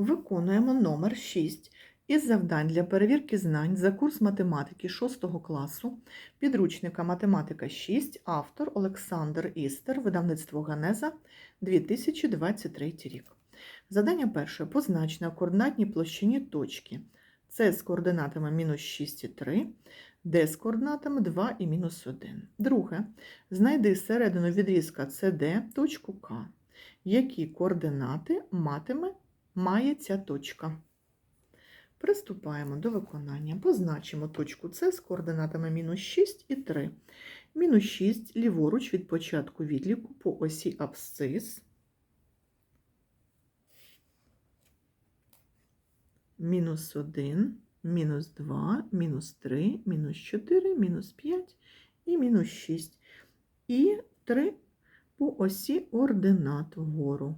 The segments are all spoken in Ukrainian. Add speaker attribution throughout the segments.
Speaker 1: Виконуємо номер 6 із завдань для перевірки знань за курс математики 6 класу, підручника Математика 6, автор Олександр Істер, видавництво Ганеза, 2023 рік. Завдання перше. Познач на координатній площині точки. С з координатами мінус 6 і 3, Д з координатами 2 і мінус 1. Друге. Знайди середину відрізка CD точку К. Які координати матиме має ця точка. Приступаємо до виконання. Позначимо точку С з координатами мінус 6 і 3. Мінус 6 ліворуч від початку відліку по осі абсцис. Мінус 1, мінус 2, мінус 3, мінус 4, мінус 5 і мінус 6. І 3 по осі ординат вгору.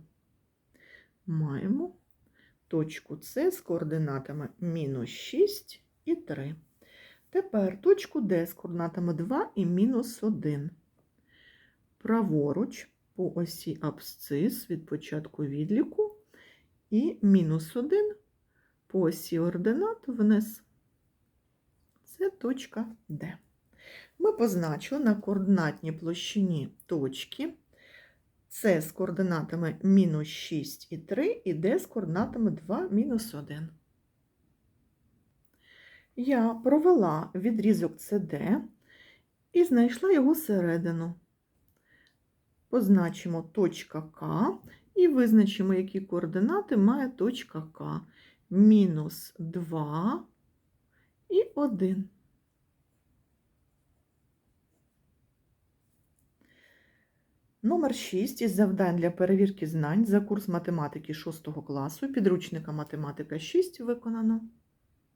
Speaker 1: Маємо точку С з координатами мінус 6 і 3. Тепер точку Д з координатами 2 і мінус 1. Праворуч по осі абсцис від початку відліку і мінус 1 по осі ординат вниз. Це точка Д. Ми позначили на координатній площині точки С з координатами мінус 6 і 3 і Д з координатами 2 мінус 1. Я провела відрізок CD і знайшла його середину. Позначимо точка К і визначимо, які координати має точка К. Мінус 2 і 1. Номер 6 із завдань для перевірки знань за курс математики 6 класу, підручника математика 6 виконано.